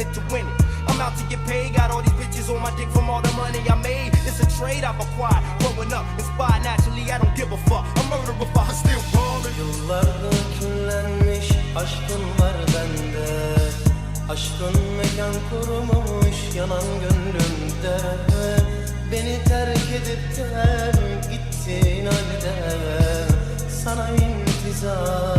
in it to win it. I'm out to get paid, got all these bitches on my dick from all the money I made. It's a trade I've acquired. Growing up, inspired naturally, I don't give a fuck. I'm murderer, but I still aşkın var bende Aşkın mekan kurmuş yanan gönlümde Beni terk edip de gittin halde Sana intizara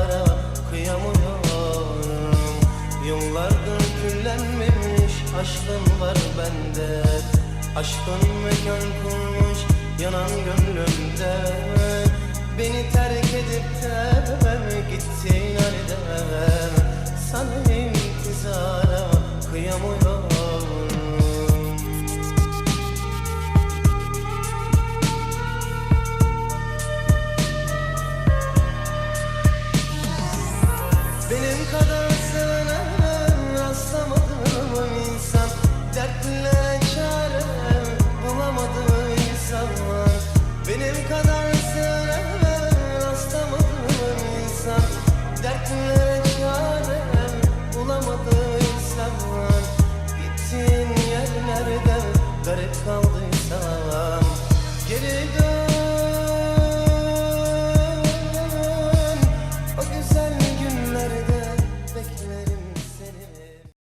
Vardı küllenmemiş aşkın var bende. Aşkın mekan kurmuş yanan gönlümde. Beni terk edip de gittin halde. Sana intizara kıyamıyorum. Benim kadar Let garip go.